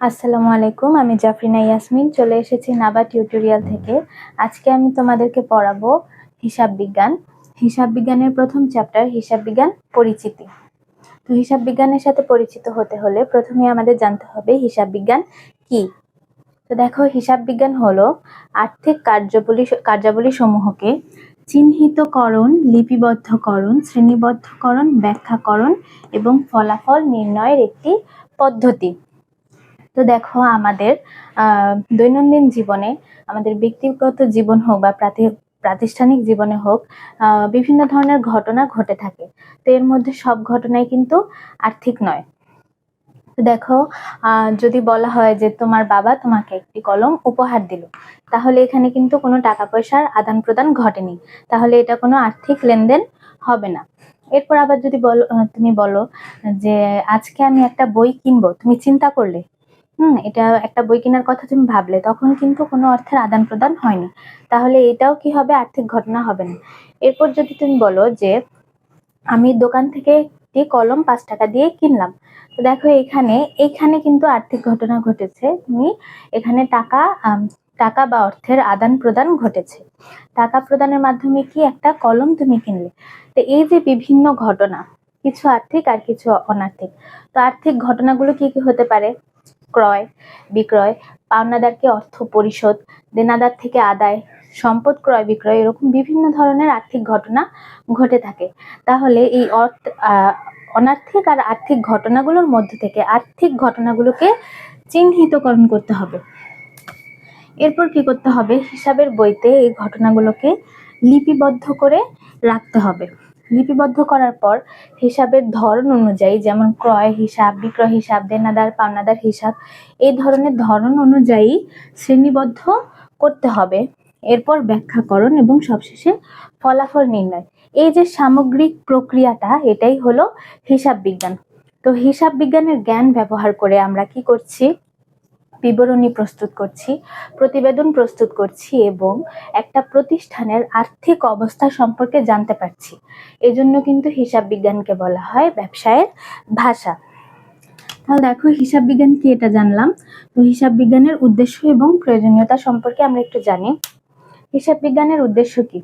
আসসালামু আলাইকুম, আমি জাফরিনা ইয়াসমিন, চলে এসেছি নাবা টিউটোরিয়াল থেকে। আজকে আমি তোমাদেরকে পড়াবো হিসাব বিজ্ঞান। হিসাব বিজ্ঞানের প্রথম চ্যাপ্টার, হিসাব বিজ্ঞান পরিচিতি। তো হিসাব বিজ্ঞানের সাথে পরিচিত হতে হলে প্রথমে আমাদের জানতে হবে হিসাব বিজ্ঞান কি। তো দেখো, হিসাব বিজ্ঞান হলো আর্থিক কার্যাবলী কার্যাবলী সমূহকে চিহ্নিতকরণ, লিপিবদ্ধকরণ, শ্রেণীবদ্ধকরণ, ব্যাখ্যাকরণ এবং ফলাফল নির্ণয়ের একটি পদ্ধতি। তো দেখো আমাদের দৈনন্দিন জীবনে, আমাদের ব্যক্তিগত জীবন হোক বা প্রাতি- প্রাতিষ্ঠানিক জীবনে হোক বিভিন্ন ধরনের ঘটনা ঘটে থাকে। তো এর মধ্যে সব ঘটনাই কিন্তু আর্থিক নয়। দেখো যদি বলা হয় যে তোমার বাবা তোমাকে একটি কলম উপহার দিল, তাহলে এখানে কিন্তু কোনো টাকা পয়সার আদান প্রদান ঘটেনি। তাহলে এটা কোনো আর্থিক লেনদেন হবে না। এরপর আবার যদি বলো, তুমি বলো যে আজকে আমি একটা বই কিনবো, তুমি চিন্তা করলে? হুম, এটা একটা বই কেনার কথা তুমি ভাবলে, তখন কিন্তু কোনো অর্থের আদান প্রদান হয়নি। তাহলে এটাও কি হবে? আর্থিক ঘটনা হবে না। এরপর যদি তুমি বলো যে, আমি দোকান থেকে একটি কলম পাঁচ টাকা দিয়ে কিনলাম। তো দেখো এখানে এখানে কিন্তু আর্থিক ঘটনা ঘটেছে। তুমি এখানে টাকা টাকা বা অর্থের আদান প্রদান ঘটেছে। টাকা প্রদানের মাধ্যমে কি একটা কলম তুমি কিনলে? তো এই যে বিভিন্ন ঘটনা, কিছু আর্থিক আর কিছু অনার্থিক, তো আর্থিক ঘটনাগুলো কি কি হতে পারে? ক্রয়, বিক্রয়, পাওনাদারকে অর্থ পরিশোধ, দেনাদার থেকে আদায়, সম্পদ ক্রয়, বিক্রয় এরকম বিভিন্ন ধরনের আর্থিক ঘটনা ঘটে থাকে। তাহলে এই অর্থ অনার্থিক আর আর্থিক ঘটনাগুলোর মধ্যে থেকে আর্থিক ঘটনাগুলোকে চিহ্নিতকরণ করতে হবে। এরপর কি করতে হবে? হিসাবের বইতে এই ঘটনাগুলোকে লিপিবদ্ধ করে রাখতে হবে। লিপিবদ্ধ করার পর হিসাবের ধরন অনুযায়ী, যেমন ক্রয় হিসাব, বিক্রয় হিসাব, দেনাদার, পাওনাদার হিসাব, এই ধরনের ধরন অনুযায়ী শ্রেণীবদ্ধ করতে হবে। এরপর ব্যাখ্যাকরণ এবং সবশেষে ফলাফল নির্ণয়। এই যে সামগ্রিক প্রক্রিয়াটা, এটাই হলো হিসাব বিজ্ঞান। তো হিসাব বিজ্ঞানের জ্ঞান ব্যবহার করে আমরা কি করছি? বিবরণী প্রস্তুত করছি, প্রতিবেদন প্রস্তুত করছি এবং একটা প্রতিষ্ঠানের আর্থিক অবস্থা সম্পর্কে জানতে পারছি। এজন্য কিন্তু হিসাব বিজ্ঞানকে বলা হয় ব্যবসায়ের ভাষা। তাহলে দেখো, হিসাব বিজ্ঞান কি এটা জানলাম। তো হিসাব বিজ্ঞানের উদ্দেশ্য এবং প্রয়োজনীয়তা সম্পর্কে আমরা একটু জানি। হিসাব বিজ্ঞানের উদ্দেশ্য কি?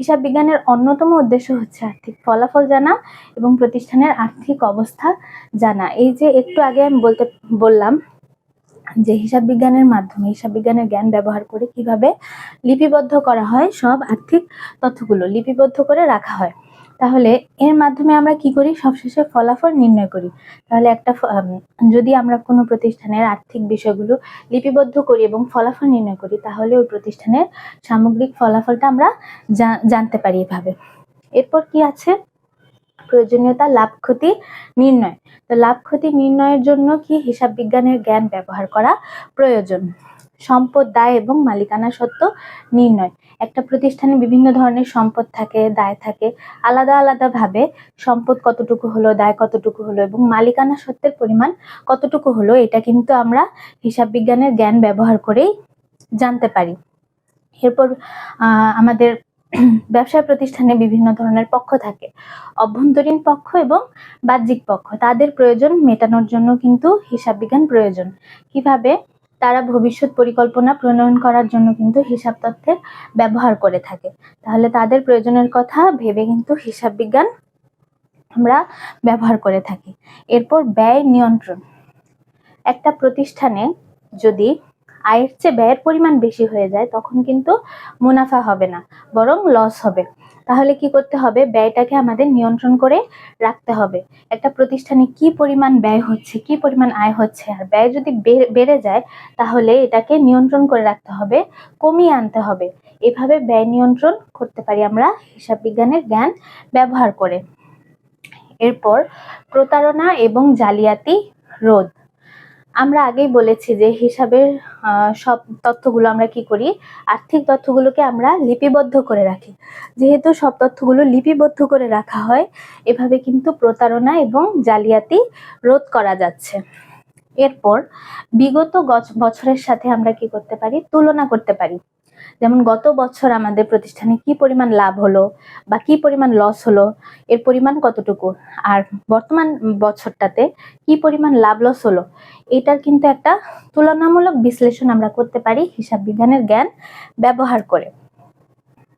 হিসাব বিজ্ঞানের অন্যতম উদ্দেশ্য হচ্ছে আর্থিক ফলাফল জানা এবং প্রতিষ্ঠানের আর্থিক অবস্থা জানা। এই যে একটু আগে আমি বলতে বললাম যে হিসাব বিজ্ঞানের মাধ্যমে, হিসাব বিজ্ঞানের জ্ঞান ব্যবহার করে কীভাবে লিপিবদ্ধ করা হয়, সব আর্থিক তথ্যগুলো লিপিবদ্ধ করে রাখা হয়। তাহলে এর মাধ্যমে আমরা কি করি? সবশেষে ফলাফল নির্ণয় করি। তাহলে একটা যদি আমরা কোনো প্রতিষ্ঠানের আর্থিক বিষয়গুলো লিপিবদ্ধ করি এবং ফলাফল নির্ণয় করি, তাহলে ওই প্রতিষ্ঠানের সামগ্রিক ফলাফলটা আমরা জানতে পারি এভাবে। এরপর কি আছে? প্রয়োজনীয়তা, লাভ, ক্ষতি, নির্ণয়। তো লাভ, ক্ষতি, নির্ণয়ের জন্য কি হিসাব বিজ্ঞানের জ্ঞান ব্যবহার করা প্রয়োজন? সম্পদ, দায় এবং মালিকানা সত্ত্ব নির্ণয়। একটা প্রতিষ্ঠানে বিভিন্ন ধরনের সম্পদ থাকে, দায় থাকে। আলাদা আলাদাভাবে সম্পদ কতটুকু হলো, দায় কতটুকু হলো এবং মালিকানা সত্ত্বের পরিমাণ কতটুকু হলো, এটা কিন্তু আমরা হিসাব বিজ্ঞানের জ্ঞান ব্যবহার করেই জানতে পারি। এরপর আমাদের ব্যবসায় প্রতিষ্ঠানে বিভিন্ন ধরনের পক্ষ থাকে। অভ্যন্তরীণ পক্ষ এবং বাহ্যিক পক্ষ। তাদের প্রয়োজন মেটানোর জন্য কিন্তু হিসাব বিজ্ঞান প্রয়োজন। কীভাবে? তারা ভবিষ্যৎ পরিকল্পনা প্রণয়ন করার জন্য কিন্তু হিসাব তথ্যের ব্যবহার করে থাকে। তাহলে তাদের প্রয়োজনের কথা ভেবে কিন্তু হিসাব বিজ্ঞান আমরা ব্যবহার করে থাকি। এরপর ব্যয় নিয়ন্ত্রণ। একটা প্রতিষ্ঠানে যদি আয়ের চেয়ে ব্যয়ের পরিমাণ বেশি হয়ে যায়, তখন কিন্তু মুনাফা হবে না, বরং লস হবে। তাহলে কি করতে হবে? ব্যয়টাকে আমাদের নিয়ন্ত্রণ করে রাখতে হবে। একটা প্রতিষ্ঠানে কি পরিমাণ ব্যয় হচ্ছে, কি পরিমাণ আয় হচ্ছে, আর ব্যয় যদি বেড়ে যায়, তাহলে এটাকে নিয়ন্ত্রণ করে রাখতে হবে, কমিয়ে আনতে হবে। এভাবে ব্যয় নিয়ন্ত্রণ করতে পারি আমরা হিসাব বিজ্ঞানের জ্ঞান ব্যবহার করে। এরপর প্রতারণা এবং জালিয়াতি রোধ। আমরা আগেই বলেছি যে হিসাবের সব তথ্যগুলো আমরা কি করি? আর্থিক তথ্যগুলোকে আমরা লিপিবদ্ধ করে রাখি। যেহেতু সব তথ্যগুলো লিপিবদ্ধ করে রাখা হয়, এভাবে কিন্তু প্রতারণা এবং জালিয়াতি রোধ করা যাচ্ছে। এরপর বিগত বছরের সাথে আমরা কি করতে পারি? তুলনা করতে পারি। যেমন গত বছর আমাদের প্রতিষ্ঠানে কি পরিমাণ লাভ হলো বা কি পরিমাণ লস হলো, এর পরিমাণ কতটুকু? আর বর্তমান বছরটাতে কি পরিমাণ লাভ লস হলো? এটার কিন্তু একটা তুলনামূলক বিশ্লেষণ আমরা করতে পারি হিসাব বিজ্ঞানের জ্ঞান ব্যবহার করে।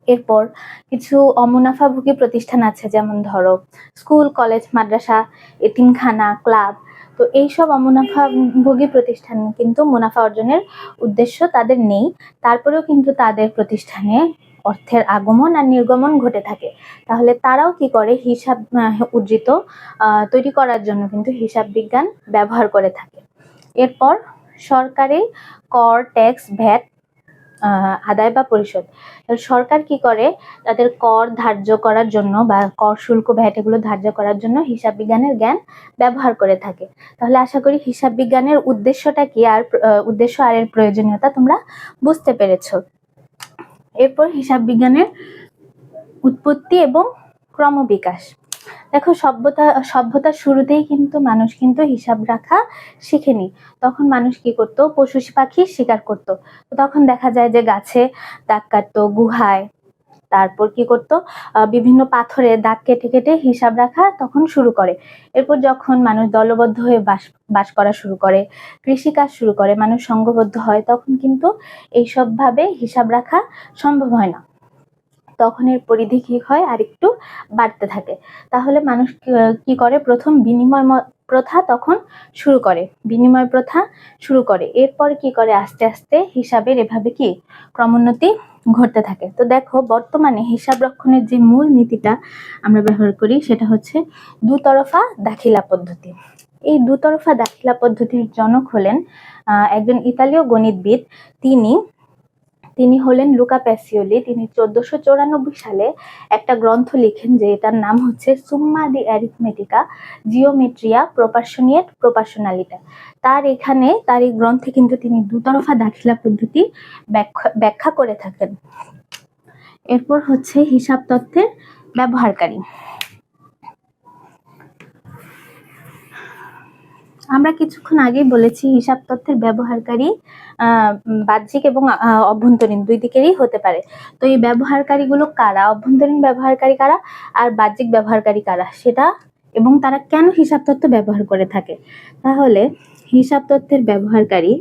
এরপর কিছু অমুনাফাভোগী প্রতিষ্ঠান আছে, যেমন ধরো স্কুল কলেজ মাদ্রাসা, এতিমখানা ক্লাব তো এইসব অমুনাফাভোগী প্রতিষ্ঠান কিন্তু মুনাফা অর্জনের উদ্দেশ্য তাদের নেই। তারপরেও কিন্তু তাদের প্রতিষ্ঠানে অর্থের আগমন আর নির্গমন ঘটে থাকে। তাহলে তারাও কি করে? হিসাব উদ্ধৃত তৈরি করার জন্য কিন্তু হিসাব বিজ্ঞান ব্যবহার করে থাকে। এরপর সরকারি কর, ট্যাক্স, ভ্যাট আদায় বা পরিশোধ। সরকার কি করে? তাদের কর ধার্য করার জন্য বা কর শুল্ক ভ্যাট এগুলো ধার্য করার জন্য হিসাব বিজ্ঞানের জ্ঞান ব্যবহার করে থাকে। তাহলে আশা করি হিসাব বিজ্ঞানের উদ্দেশ্যটা কি আর উদ্দেশ্য আর এর প্রয়োজনীয়তা তোমরা বুঝতে পেরেছ। এরপর হিসাব বিজ্ঞানের উৎপত্তি এবং ক্রমবিকাশ। দেখো, সভ্যতা সভ্যতার শুরুতেই কিন্তু মানুষ কিন্তু হিসাব রাখা শিখেনি। তখন মানুষ কি করত? পশু পাখি শিকার করত। তখন দেখা যায় যে গাছে দাগ কাটতো, গুহায়। তারপর কি করত? বিভিন্ন পাথরে দাগ কেটে কেটে হিসাব রাখা তখন শুরু করে। এরপর যখন মানুষ দলবদ্ধ হয়ে বাস বাস করা শুরু করে, কৃষিকাজ শুরু করে, মানুষ সংঘবদ্ধ হয়, তখন কিন্তু এইসব ভাবে হিসাব রাখা সম্ভব হয় না। তখন এর পরিধি কি হয় আর একটু বাড়তে থাকে। তাহলে মানুষ কি- করে? প্রথম বিনিময় প্রথা তখন শুরু করে। বিনিময় প্রথা শুরু করে। এরপর কি করে? আস্তে আস্তে হিসাবের এভাবে কি ক্রমোন্নতি ঘটতে থাকে। তো দেখো, বর্তমানে হিসাব রক্ষণের যে মূল নীতিটা আমরা ব্যবহার করি, সেটা হচ্ছে দুতরফা দাখিলা পদ্ধতি। এই দুতরফা দাখিলা পদ্ধতির জনক হলেন একজন ইতালীয় গণিতবিদ। তিনি তিনি হলেন লুকা প্যাসিওলি। তিনি চোদ্দশো চৌরানব্বই সালে একটা গ্রন্থ লিখেন যে এটার নাম হচ্ছে সুম্মা দি অ্যারিথমেটিকা জিওমেট্রিয়া প্রপার্শনিয়েট প্রপার্শনালিটা তার এখানে, তার এই গ্রন্থে কিন্তু তিনি দুতরফা দাখিলা পদ্ধতি ব্যাখ্যা ব্যাখ্যা করে থাকেন। এরপর হচ্ছে হিসাব তথ্যের ব্যবহারকারী। আমরা কিছুক্ষণ আগেই বলেছি হিসাব তথ্যের ব্যবহারকারী বাহ্যিক এবং অভ্যন্তরীণ দুই দিকেরই হতে পারে। তো এই ব্যবহারকারীগুলো কারা? অভ্যন্তরীণ ব্যবহারকারী কারা? আর বাহ্যিক ব্যবহারকারী কারা? সেটা এবং তারা কেন হিসাব তথ্য ব্যবহার করে থাকে? তাহলে হিসাব তথ্যের ব্যবহারকারী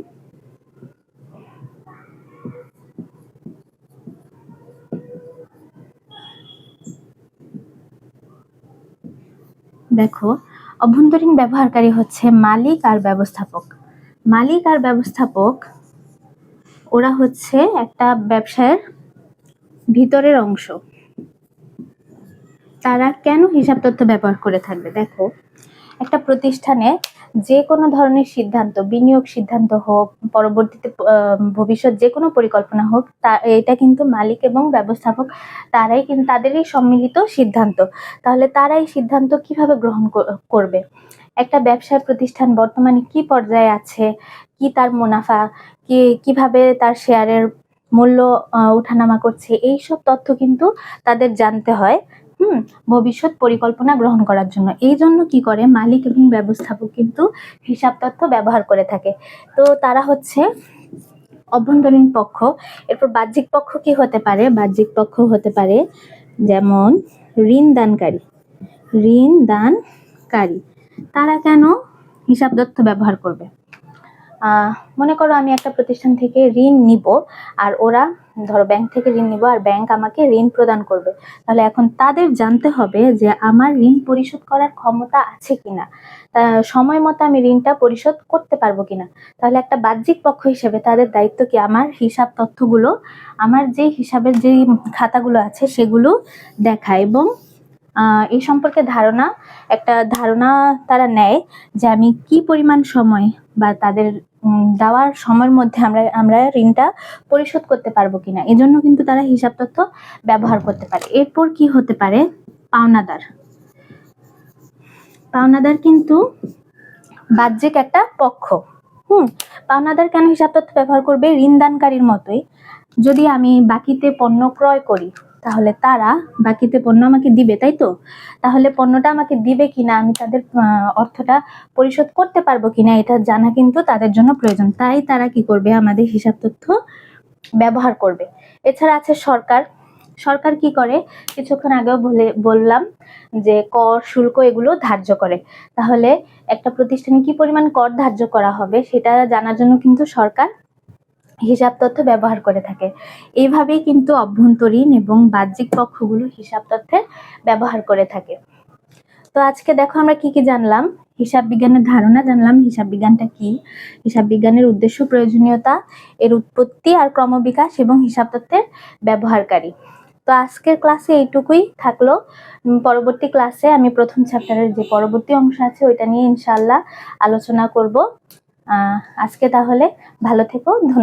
দেখো অভ্যন্তরীণ ব্যবহারকারী হচ্ছে মালিক আর ব্যবস্থাপক। মালিক আর ব্যবস্থাপক, ওরা হচ্ছে একটা ব্যবসায়ের ভিতরের অংশ। তারা কেন হিসাব তথ্য ব্যবহার করে থাকবে? দেখো একটা প্রতিষ্ঠানে যে কোনো ধরনের সিদ্ধান্ত বিনিয়োগ সিদ্ধান্ত হোক পরবর্তীতে ভবিষ্যৎ যে কোনো পরিকল্পনা হোক তা এটা কিন্তু মালিক এবং ব্যবস্থাপক তারাই কিন্তু তাদেরই সম্মিলিত সিদ্ধান্ত। তাহলে তারা এই সিদ্ধান্ত কীভাবে গ্রহণ কর- করবে? একটা ব্যবসায় প্রতিষ্ঠান বর্তমানে কি পর্যায়ে আছে? কি তার মুনাফা? কি কীভাবে তার শেয়ারের মূল্য আহ, ওঠানামা করছে? এই সব তথ্য কিন্তু তাদের জানতে হয়। হুম, ভবিষ্যৎ পরিকল্পনা গ্রহণ করার জন্য। এই জন্য কি করে? মালিক এবং ব্যবস্থাপক কিন্তু হিসাব তথ্য ব্যবহার করে থাকে। তো তারা হচ্ছে অভ্যন্তরীণ পক্ষ। এরপর বাহ্যিক পক্ষ কি হতে পারে? বাহ্যিক পক্ষ হতে পারে যেমন ঋণ দানকারী। ঋণ দানকারী। তারা কেন হিসাব তথ্য ব্যবহার করবে? মনে করো আমি একটা প্রতিষ্ঠান থেকে ঋণ নিব আর ওরা ধরো ব্যাংক থেকে ঋণ নিব আর ব্যাংক আমাকে ঋণ প্রদান করবে। তাহলে এখন তাদের জানতে হবে যে আমার ঋণ পরিশোধ করার ক্ষমতা আছে কিনা। তা সময় মতো আমি ঋণটা পরিশোধ করতে পারব কিনা। তাহলে একটা বাহ্যিক পক্ষ হিসেবে তাদের দায়িত্ব কি? আমার হিসাব তথ্যগুলো, আমার যে হিসাবের যে খাতাগুলো আছে সেগুলো দেখা এবং এই সম্পর্কে ধারণা, একটা ধারণা তারা নেয় যে আমি কি পরিমাণ সময় বা তাদের দেওয়ার সময়ের মধ্যে আমরা আমরা ঋণটা পরিশোধ করতে পারব কিনা। এজন্য কিন্তু তারা হিসাব তথ্য ব্যবহার করতে পারে। এরপর কি হতে পারে? পাওনাদার। পাওনাদার কিন্তু বাহ্যিক একটা পক্ষ। হুম, পাওনাদার কেন হিসাব তথ্য ব্যবহার করবে? ঋণদানকারীর মতোই। যদি আমি বাকিতে পণ্য ক্রয় করি তাহলে তারা বাকিতে পণ্য আমাকে দিবে, তাই তো? তাহলে পণ্যটা আমাকে দিবে কিনা, আমি তাদের অর্থটা পরিশোধ করতে পারব কিনা, এটা জানা কিন্তু তাদের জন্য প্রয়োজন। তাই তারা কি করবে? আমাদের হিসাব তথ্য ব্যবহার করবে। এছাড়া আছে সরকার। সরকার কি করে? কিছুক্ষণ আগেও বলে, বললাম যে কর, শুল্ক এগুলো ধার্য করে। তাহলে একটা প্রতিষ্ঠানে কি পরিমাণ কর ধার্য করা হবে, সেটা জানার জন্য কিন্তু সরকার হিসাব তথ্য ব্যবহার করে থাকে। এইভাবেই কিন্তু অভ্যন্তরীণ এবং বাহ্যিক পক্ষগুলো হিসাব তথ্যের ব্যবহার করে থাকে। তো আজকে দেখো আমরা কি কি জানলাম? হিসাব বিজ্ঞানের ধারণা জানলাম, হিসাব বিজ্ঞানটা কি? হিসাব বিজ্ঞানের উদ্দেশ্য প্রয়োজনীয়তা, এর উৎপত্তি আর ক্রমবিকাশ এবং হিসাব তত্ত্বের ব্যবহারকারী। তো আজকের ক্লাসে এইটুকুই থাকল। পরবর্তী ক্লাসে আমি প্রথম চ্যাপ্টারের যে পরবর্তী অংশ আছে, ওইটা নিয়ে ইনশাল্লাহ আলোচনা করব। আজকে তাহলে ভালো থেকো, ধন্যবাদ।